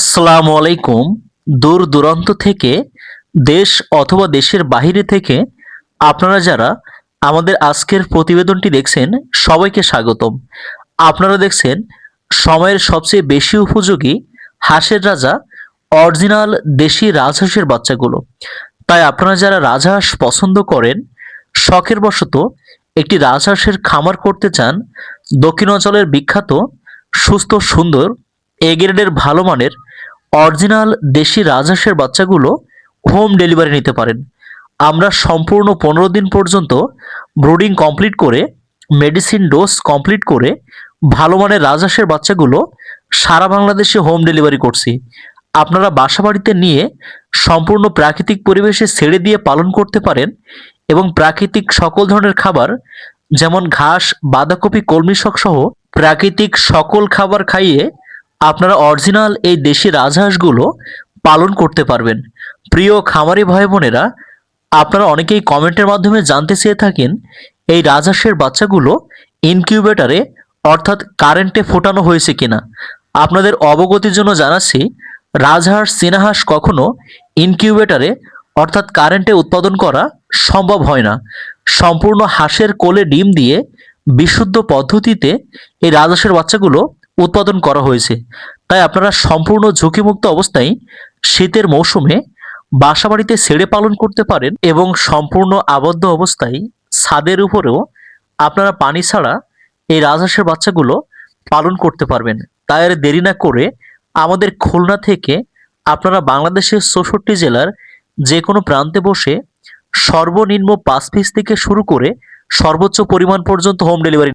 আসসালামু আলাইকুম। দূর দূরান্ত থেকে দেশ অথবা দেশের বাইরে থেকে আপনারা যারা আমাদের আজকের প্রতিবেদনটি দেখছেন, সবাইকে স্বাগতম। আপনারা দেখছেন, সময়ের সবচেয়ে বেশি উপযোগী হাঁসের রাজা অরিজিনাল দেশি রাজহাঁসের বাচ্চাগুলো। তাই আপনারা যারা রাজহাঁস পছন্দ করেন, শখের বশত একটি রাজহাঁসের খামার করতে চান দক্ষিণাঞ্চলের বিখ্যাত, সুস্থ, সুন্দর, এ গ্রেডের ভালো মানের অরিজিনাল দেশি রাজহাঁসের বাচ্চাগুলো হোম ডেলিভারি নিতে পারেন। আমরা সম্পূর্ণ পনেরো দিন পর্যন্ত ব্রুডিং কমপ্লিট করে, মেডিসিন ডোজ কমপ্লিট করে ভালো মানের রাজহাঁসের বাচ্চাগুলো সারা বাংলাদেশে হোম ডেলিভারি করছি। আপনারা বাসা বাড়িতে নিয়ে সম্পূর্ণ প্রাকৃতিক পরিবেশে ছেড়ে দিয়ে পালন করতে পারেন এবং প্রাকৃতিক সকল ধরনের খাবার যেমন ঘাস, বাঁধাকপি, কলমি শাক সহ প্রাকৃতিক সকল খাবার খাইয়ে আপনারা অরিজিনাল এই দেশি রাজহাঁসগুলো পালন করতে পারবেন। প্রিয় খামারি ভাই বোনেরা, আপনারা অনেকেই কমেন্টের মাধ্যমে জানতে চেয়ে থাকেন, এই রাজহাঁসের বাচ্চাগুলো ইনকিউবেটারে অর্থাৎ কারেন্টে ফোটানো হয়েছে কিনা। আপনাদের অবগতির জন্য জানাচ্ছি, রাজহাঁস চীনাহাঁস কখনো ইনকিউবেটারে অর্থাৎ কারেন্টে উৎপাদন করা সম্ভব হয় না। সম্পূর্ণ হাঁসের কোলে ডিম দিয়ে বিশুদ্ধ পদ্ধতিতে এই রাজহাঁসের বাচ্চাগুলো উৎপাদন করা হয়েছে। তাই আপনারা সম্পূর্ণ ঝুঁকিমুক্ত অবস্থায় শীতের মৌসুমে বাসাবাড়িতে ছেড়ে পালন করতে পারেন এবং সম্পূর্ণ আবদ্ধ অবস্থায় ছাদের উপরেও আপনারা পানি ছাড়া এই রাজহাঁসের বাচ্চাগুলো পালন করতে পারবেন। তাই আর দেরি না করে আমাদের খুলনা থেকে আপনারা বাংলাদেশের চৌষট্টি জেলার যে কোনো প্রান্তে বসে সর্বনিম্ন পাঁচ পিস থেকে শুরু করে সর্বোচ্চ পরিমাণ পর্যন্ত হোম ডেলিভারি